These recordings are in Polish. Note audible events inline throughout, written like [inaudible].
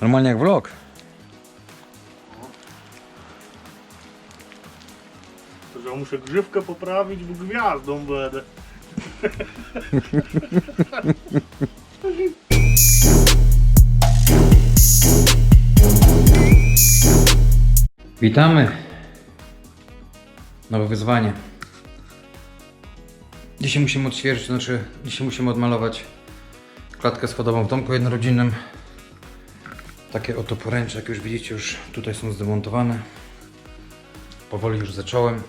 Normalnie jak vlog. To, że muszę grzywkę poprawić, bo gwiazdą będę. [laughs] Witamy. Nowe wyzwanie. Dzisiaj musimy odświeżyć, znaczy dzisiaj musimy odmalować klatkę schodową w domku jednorodzinnym. Takie oto poręcze, jak już widzicie, już tutaj są zdemontowane. Powoli już zacząłem.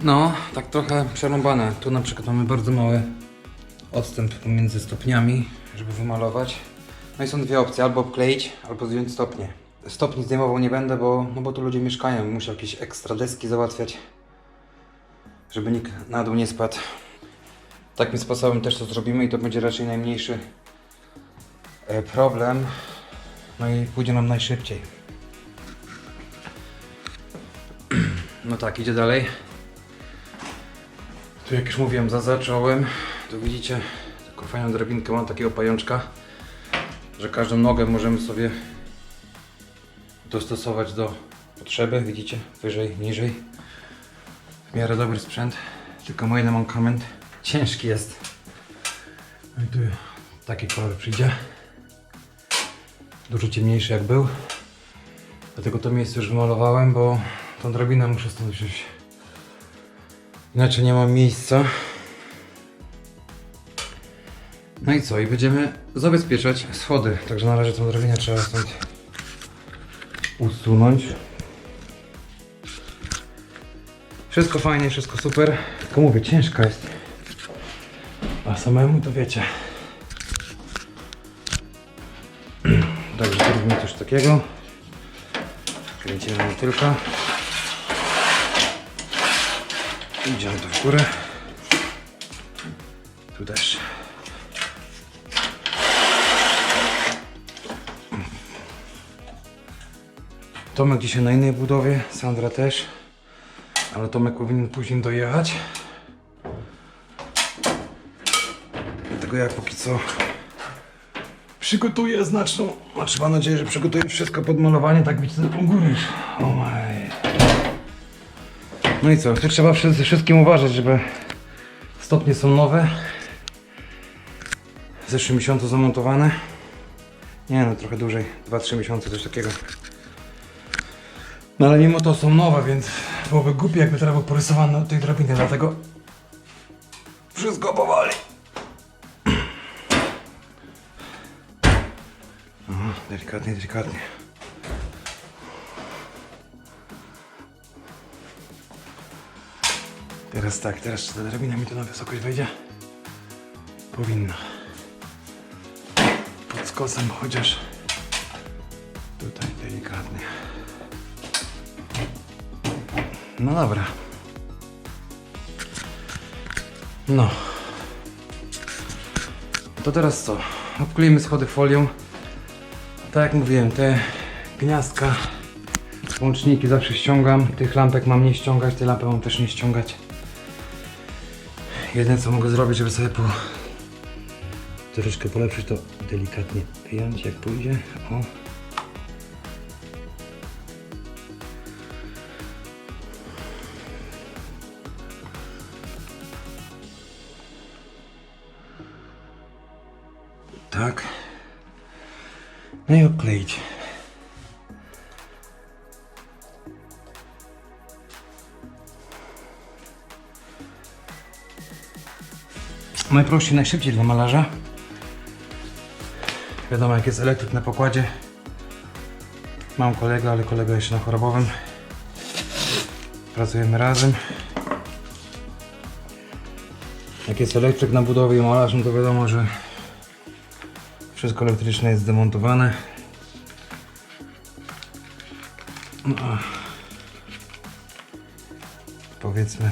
No, tak trochę przerąbane. Tu na przykład mamy bardzo mały odstęp pomiędzy stopniami, żeby wymalować. No i są dwie opcje, albo obkleić, albo zdjąć stopnie. Stopni zdejmował nie będę, bo, no bo tu ludzie mieszkają, muszę jakieś ekstra deski załatwiać, żeby nikt na dół nie spadł. Takim sposobem też to zrobimy i to będzie raczej najmniejszy problem. No i pójdzie nam najszybciej. No tak, idzie dalej. Tu jak już mówiłem, za zacząłem, to widzicie taką fajną drabinkę, mam takiego pajączka, że każdą nogę możemy sobie dostosować do potrzeby, widzicie, wyżej, niżej. W miarę dobry sprzęt, tylko mój mankament ciężki jest. No i tu taki kolor przyjdzie. Dużo ciemniejszy jak był. Dlatego to miejsce już wymalowałem, bo tą drabinę muszę stąd wziąć. Inaczej nie mam miejsca. No i co? I będziemy zabezpieczać schody. Także na razie tą drabinę trzeba stąd usunąć. Wszystko fajnie, wszystko super. Tylko mówię, ciężka jest. A samemu to wiecie. Takiego. Kręcimy motylka. Idziemy tu w górę. Tu też. Tomek dzisiaj na innej budowie, Sandra też. Ale Tomek powinien później dojechać. Dlatego ja póki co przygotuję znaczną, znaczy mam nadzieję, że przygotuję wszystko pod malowanie, tak widzę u góry. O maj. No i co, tu trzeba wszystkim uważać, żeby stopnie są nowe. W zeszłym miesiącu zamontowane. Nie no, trochę dłużej, 2-3 miesiące, coś takiego. No ale mimo to są nowe, więc byłoby głupie jakby teraz był porysowany tej drabiny, dlatego wszystko powoli. Delikatnie, delikatnie. Teraz tak, teraz czy ta drabina mi tu na wysokość wejdzie? Powinna. Pod skosem chociaż tutaj delikatnie. No dobra. No. To teraz co? Obklejmy schody folią. Tak jak mówiłem, te gniazdka, łączniki zawsze ściągam. Tych lampek mam nie ściągać, te lampy mam też nie ściągać. Jedyne co mogę zrobić, żeby sobie po... troszeczkę polepszyć, to delikatnie wyjąć jak pójdzie. O. No i odkleić. Najprościej, najszybciej dla malarza. Wiadomo, jak jest elektryk na pokładzie. Mam kolegę, ale kolega jeszcze na chorobowym. Pracujemy razem. Jak jest elektryk na budowie i malarz, no to wiadomo, że wszystko elektryczne jest zdemontowane. No, powiedzmy.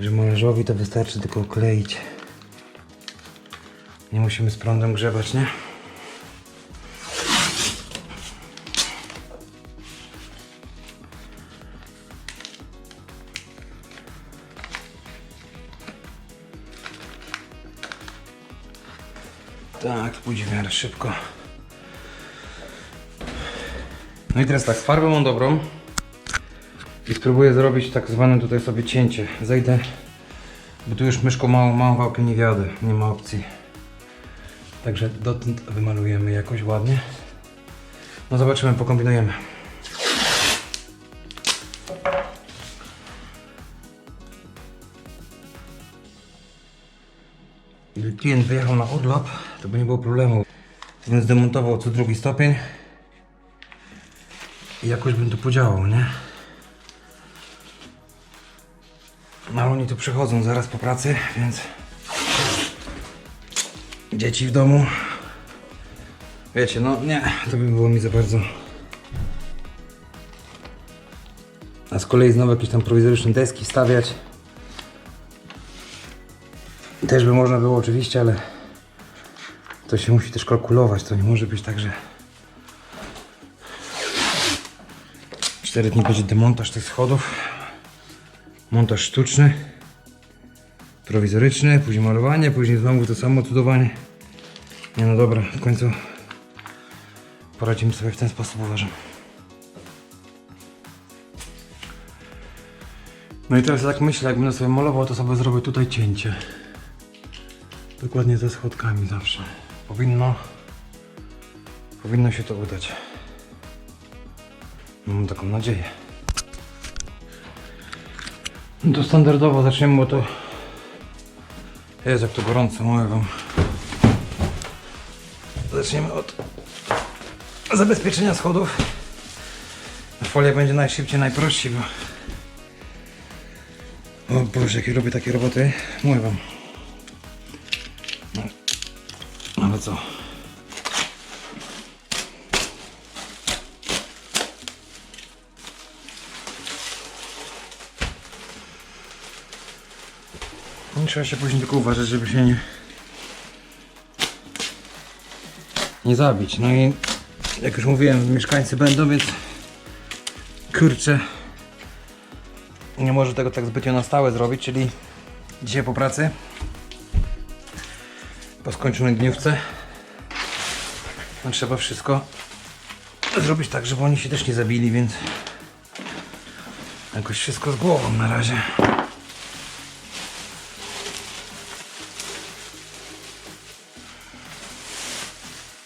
Że malarzowi to wystarczy tylko kleić. Nie musimy z prądem grzebać, nie? Szybko. No i teraz tak, farbę mam dobrą. I spróbuję zrobić tak zwane tutaj sobie cięcie. Zejdę, bo tu już myszką małą, małą wałkiem nie wiadę, nie ma opcji. Także dotąd wymalujemy jakoś ładnie. No zobaczymy, pokombinujemy. Gdyby klient wyjechał na urlop, to by nie było problemu. Bym zdemontował co drugi stopień i jakoś bym to podziałał, nie? No ale oni tu przychodzą zaraz po pracy, więc dzieci w domu. Wiecie, no nie, to by było mi za bardzo. A z kolei znowu jakieś tam prowizoryczne deski stawiać. Też by można było oczywiście, ale to się musi też kalkulować. To nie może być tak, że 4 dni będzie demontaż tych schodów, montaż sztuczny, prowizoryczny, później malowanie, później znowu to samo cudowanie. Nie no dobra, w końcu poradzimy sobie w ten sposób uważam. No i teraz tak myślę, jak będę sobie malował, to sobie zrobię tutaj cięcie. Dokładnie ze schodkami zawsze. Powinno. Powinno się to udać. Mam taką nadzieję. No to standardowo zaczniemy, bo to jest jak to gorąco, mówię wam. Zaczniemy od zabezpieczenia schodów. Folia będzie najszybciej, najprościej, bo... O Boże, jakie robię takie roboty. Mówię wam. Trzeba się później tylko uważać, żeby się nie nie zabić. No i jak już mówiłem, mieszkańcy będą, więc kurczę nie może tego tak zbytnio na stałe zrobić, czyli dzisiaj po pracy po skończonej dniówce no, trzeba wszystko zrobić tak, żeby oni się też nie zabili, więc jakoś wszystko z głową na razie.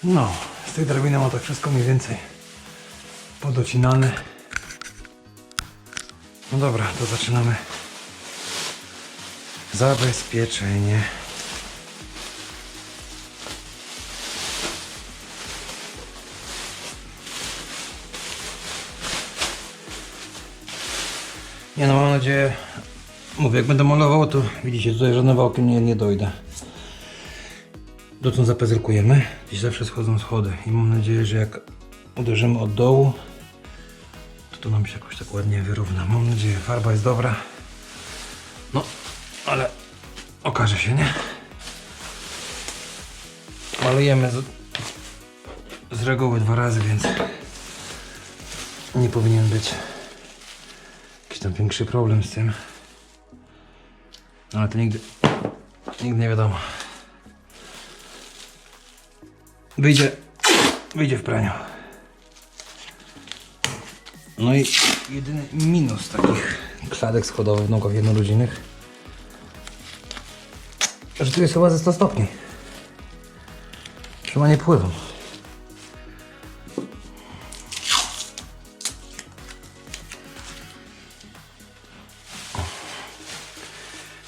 No, z tej drabiny ma tak wszystko mniej więcej podocinane. No dobra, to zaczynamy zabezpieczenie. Nie no, mam nadzieję, mówię, jak będę malował, to widzicie, tutaj żadne wałkiem nie, nie dojdę. Dotąd zapezrykujemy. Dziś zawsze schodzą schody i mam nadzieję, że jak uderzymy od dołu, to to nam się jakoś tak ładnie wyrówna. Mam nadzieję, farba jest dobra. No, ale okaże się, nie? Malujemy z, z reguły dwa razy, więc nie powinien być jakiś tam większy problem z tym. Ale to nigdy, nigdy nie wiadomo. Wyjdzie, wyjdzie w praniu. No i jedyny minus takich kladek schodowych w nogach jednorodzinnych, że tu jest chyba ze 100 stopni. Chyba nie pływam.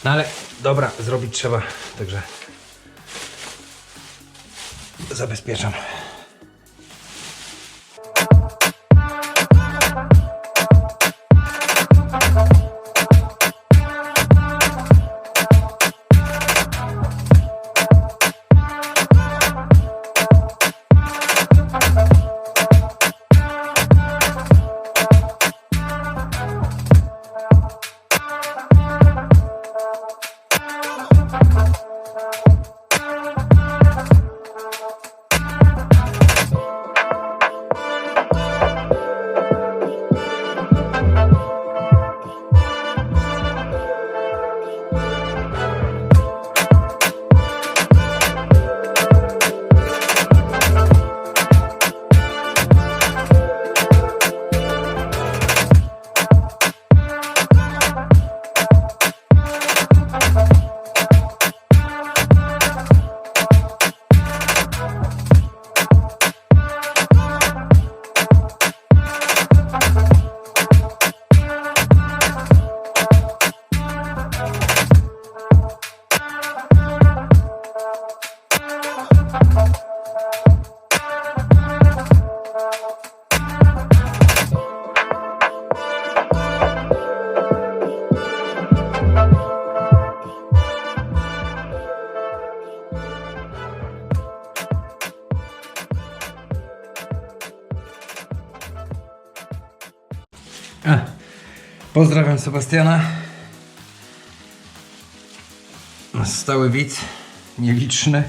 No ale dobra, zrobić trzeba, także zabezpieczam. Pozdrawiam Sebastiana. Stały widz, nieliczny,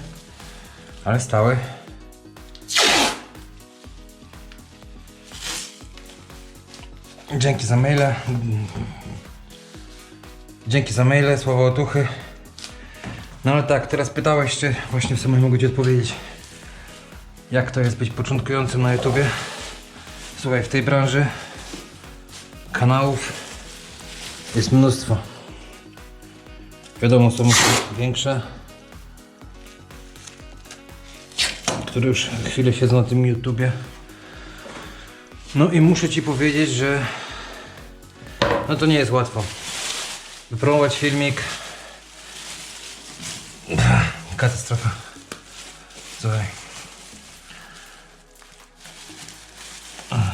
ale stały. Dzięki za maile. Dzięki za maile, słowo otuchy. No ale tak, teraz pytałeś, czy właśnie w sumie mogę Ci odpowiedzieć, jak to jest być początkującym na YouTubie. Słuchaj, w tej branży kanałów jest mnóstwo. Wiadomo, są większe, które już chwilę siedzą na tym YouTubie. No i muszę Ci powiedzieć, że no to nie jest łatwo. Wypromować filmik. Katastrofa. Słuchaj.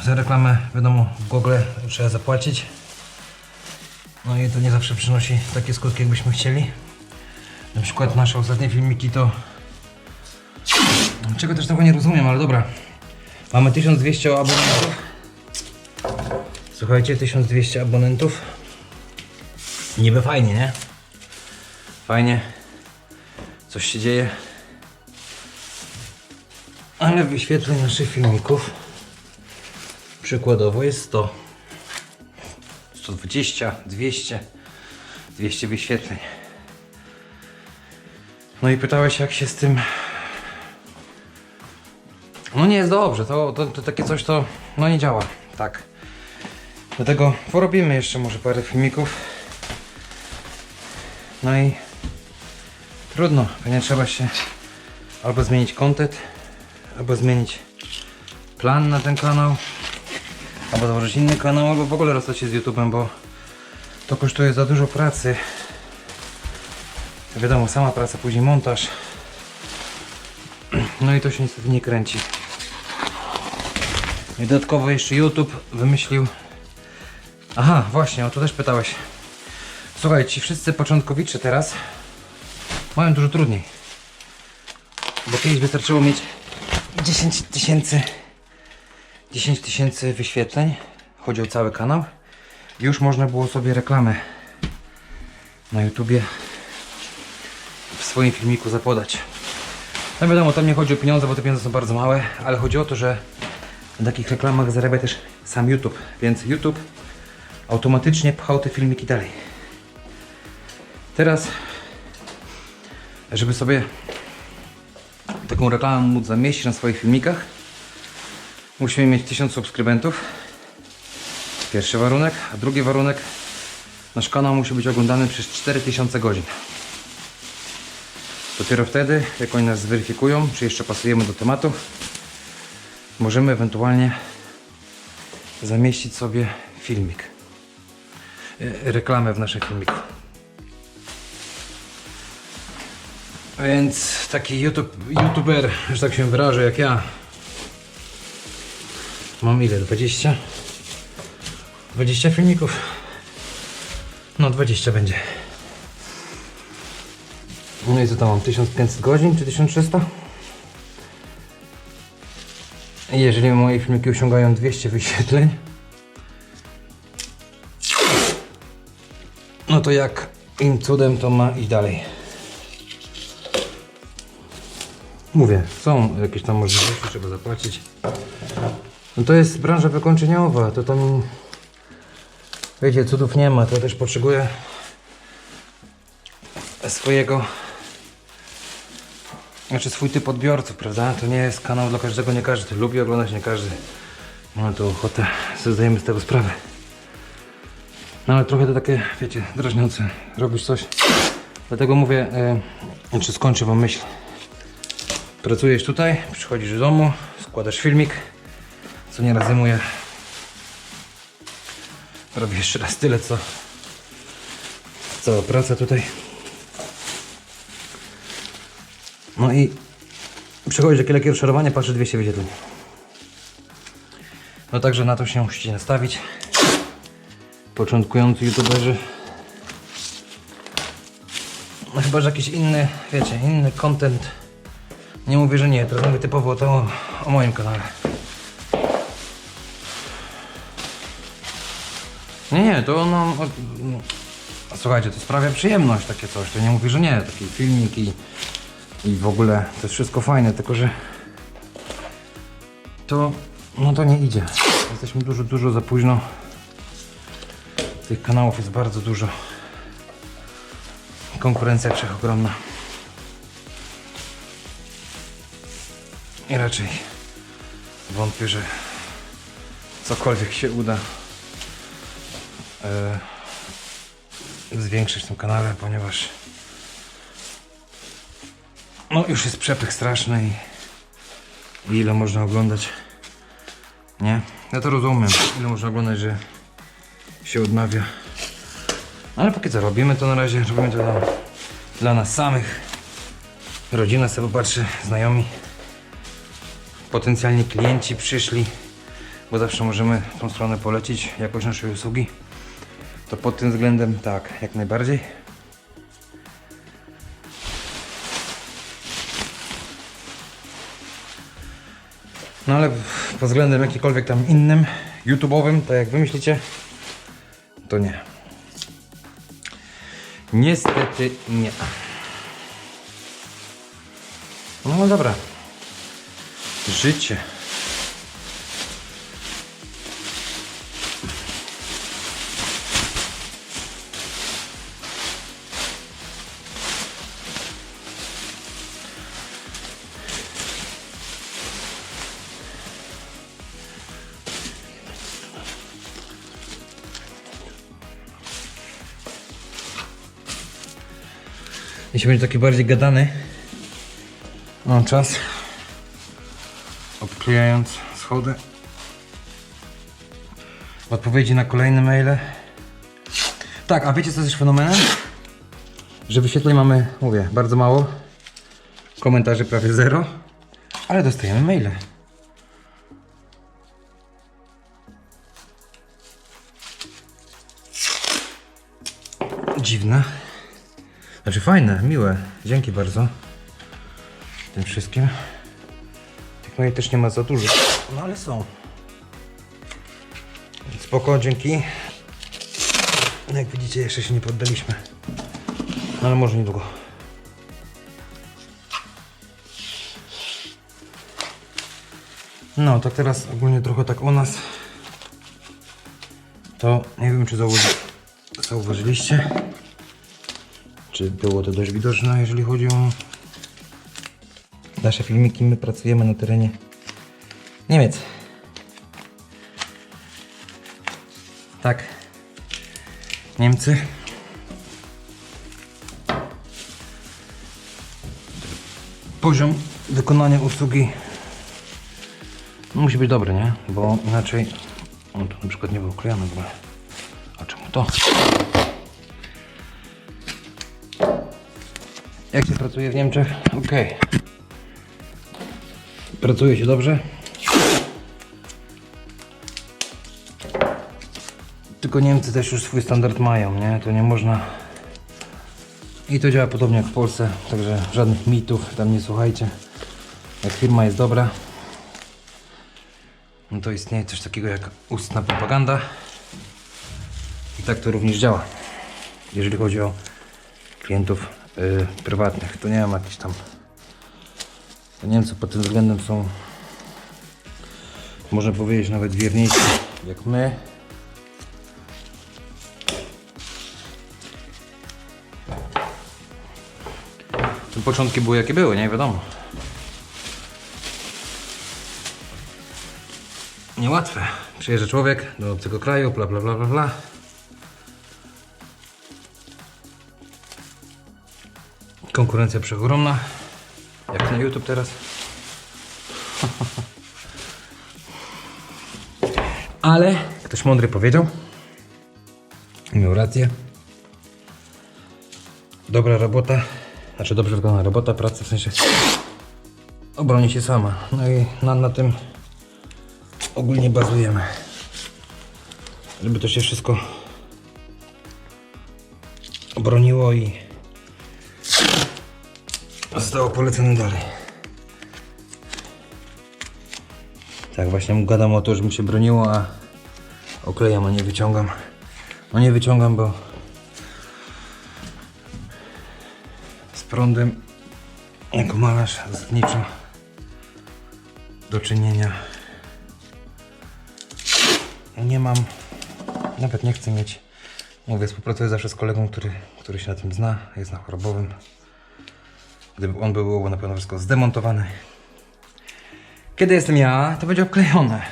Za reklamę, wiadomo, w Google trzeba zapłacić. No i to nie zawsze przynosi takie skutki, jakbyśmy chcieli. Na przykład nasze ostatnie filmiki to... Czego też tego nie rozumiem, ale dobra. Mamy 1200 abonentów. Słuchajcie, 1200 abonentów. Niby fajnie, nie? Fajnie. Coś się dzieje. Ale wyświetleń naszych filmików przykładowo jest 100. 120, 200, 200 wyświetleń. No i pytałeś jak się z tym... No nie jest dobrze, to, to, to takie coś to no nie działa, tak. Dlatego porobimy jeszcze może parę filmików. No i trudno, pewnie trzeba się albo zmienić content, albo zmienić plan na ten kanał, albo założyć inny kanał, albo w ogóle rozstać się z YouTube'em, bo to kosztuje za dużo pracy. Wiadomo, sama praca, później montaż. No i to się niestety nie kręci. I dodatkowo jeszcze YouTube wymyślił. Aha, właśnie, o to też pytałeś. Słuchaj, ci wszyscy początkowicze teraz mają dużo trudniej. Bo kiedyś wystarczyło mieć 10 tysięcy 10 tysięcy wyświetleń. Chodzi o cały kanał. Już można było sobie reklamę na YouTubie w swoim filmiku zapodać. No wiadomo, tam nie chodzi o pieniądze, bo te pieniądze są bardzo małe, ale chodzi o to, że na takich reklamach zarabia też sam YouTube, więc YouTube automatycznie pchał te filmiki dalej. Teraz, żeby sobie taką reklamę móc zamieścić na swoich filmikach, musimy mieć 1000 subskrybentów. Pierwszy warunek, a drugi warunek, nasz kanał musi być oglądany przez 4000 godzin. Dopiero wtedy, jak oni nas zweryfikują, czy jeszcze pasujemy do tematu, możemy ewentualnie zamieścić sobie filmik. E, Reklamę w naszym filmiku. Więc taki YouTube, youtuber, że tak się wyrażę, jak ja, mam ile? 20? 20 filmików? No 20 będzie. No i co tam mam? 1500 godzin czy 1300? I Jeżeli moje filmiki osiągają 200 wyświetleń, no to jak im cudem to ma iść dalej. Mówię, są jakieś tam możliwości, trzeba zapłacić. No to jest branża wykończeniowa, to tam wiecie, cudów nie ma, to też potrzebuje swojego znaczy swój typ odbiorców, prawda? To nie jest kanał dla każdego, nie każdy lubi oglądać, nie każdy ma tu ochotę, sobie zdajemy z tego sprawę. No ale trochę to takie, wiecie, drażniące, robisz coś. Dlatego mówię, e, znaczy skończę wam myśl. Pracujesz tutaj, przychodzisz do domu, składasz filmik, co nieraz zajmuje robię jeszcze raz tyle, co cała praca tutaj. No i przychodzi takie lekkie rozczarowanie, patrzę 200 wyświetleń. No także na to się musicie nastawić. Początkujący youtuberzy. No chyba, że jakiś inny, wiecie, inny content. Nie mówię, że nie, teraz mówię typowo to o moim kanale. Nie, nie, to no, o- no. Słuchajcie, to sprawia przyjemność takie coś. To nie mówię, że nie. Taki filmik i, i w ogóle to jest wszystko fajne, tylko że to, no to nie idzie. Jesteśmy dużo, dużo za późno. Tych kanałów jest bardzo dużo. Konkurencja wszechogromna. I raczej wątpię, że cokolwiek się uda zwiększyć w tym kanale, ponieważ no już jest przepych straszny i, ile można oglądać. Nie? Ja to rozumiem. Ile można oglądać, że się odnawia. Ale póki co robimy to na razie, robimy to dla, dla nas samych. Rodzina sobie popatrzy, znajomi, potencjalni klienci przyszli, bo zawsze możemy w tą stronę polecić jakość naszej usługi. To pod tym względem tak, jak najbardziej. No ale pod względem jakikolwiek tam innym, YouTube'owym, tak jak wy myślicie, to nie. Niestety nie. No dobra. Życie. Jeśli będzie taki bardziej gadany, mam czas. Obklejając schody. Odpowiedzi na kolejne maile. Tak, a wiecie co jest fenomenem? Że wyświetleń mamy, mówię, bardzo mało. Komentarzy prawie zero. Ale dostajemy maile. Dziwne. Znaczy fajne, miłe. Dzięki bardzo. Tym wszystkim. Tych maili też nie ma za dużo. No ale są. Spoko, dzięki. No Jak widzicie, jeszcze się nie poddaliśmy. No ale może niedługo. No, tak teraz ogólnie trochę tak o nas. To nie wiem, czy zauważy... zauważyliście. Było to dość widoczne, jeżeli chodzi o nasze filmiki? My pracujemy na terenie Niemiec. Tak. Niemcy. Poziom wykonania usługi musi być dobry, nie? Bo inaczej... O, tu na przykład nie było klejone w ogóle. A czemu to? Jak się pracuje w Niemczech? Okej. Pracuje się dobrze. Tylko Niemcy też już swój standard mają, nie? To nie można. I to działa podobnie jak w Polsce, także żadnych mitów tam nie słuchajcie. Jak firma jest dobra, no to istnieje coś takiego jak ustna propaganda. I tak to również działa. Jeżeli chodzi o klientów y, prywatnych, to nie mam jakichś tam. To Niemcy pod tym względem są, można powiedzieć, nawet wierniejsi jak my. Te początki były jakie były, nie wiadomo. Niełatwe. Przyjeżdża człowiek do obcego kraju, bla bla bla bla bla. Konkurencja przeogromna. Jak na YouTube teraz. Ale ktoś mądry powiedział. Miał rację. Dobra robota, znaczy dobrze wykonana robota, praca w sensie obroni się sama. No i na, na tym ogólnie bazujemy. Żeby to się wszystko obroniło i zostało polecone dalej. Tak, właśnie gadam o to, żeby się broniło, a oklejam, a nie wyciągam. No nie wyciągam, bo z prądem jako malarz z niczym do czynienia nie mam. Nawet nie chcę mieć. Mówię, współpracuję zawsze z kolegą, który, który się na tym zna, jest na chorobowym. Gdyby on był, byłoby na pewno wszystko zdemontowane. Kiedy jestem ja, to będzie obklejone.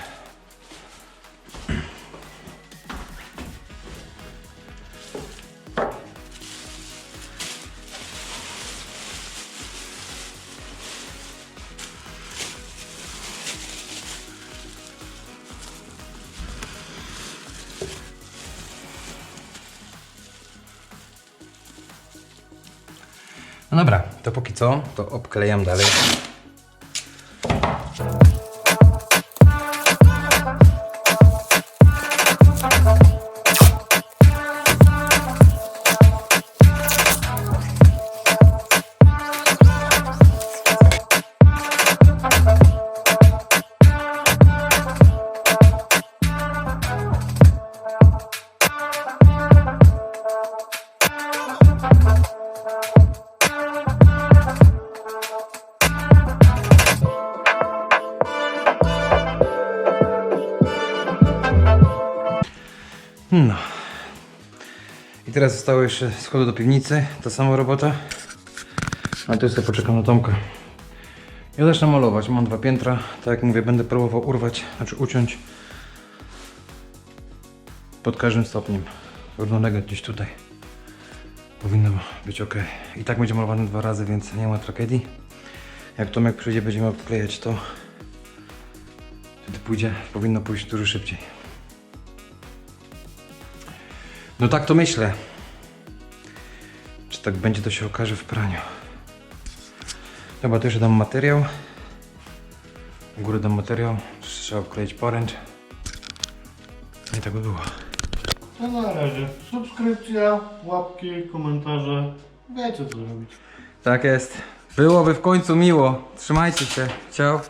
Co, to obklejam dalej. Teraz zostało jeszcze schody do piwnicy, ta sama robota. A tu sobie poczekam na Tomka. Ja zacznę malować, mam dwa piętra. Tak jak mówię, będę próbował urwać, znaczy uciąć pod każdym stopniem. Równolegle gdzieś tutaj. Powinno być ok. I tak będzie malowany dwa razy, więc nie ma tragedii. Jak Tomek przyjdzie, będziemy odklejać to. Wtedy pójdzie, powinno pójść dużo szybciej. No tak to myślę. Czy tak będzie, to się okaże w praniu. Dobra, to jeszcze dam materiał. U góry dam materiał. Trzeba wkleić poręcz. I tak by było. No na razie. Subskrypcja, łapki, komentarze. Wiecie co robić. Tak jest. Byłoby w końcu miło. Trzymajcie się. Ciao.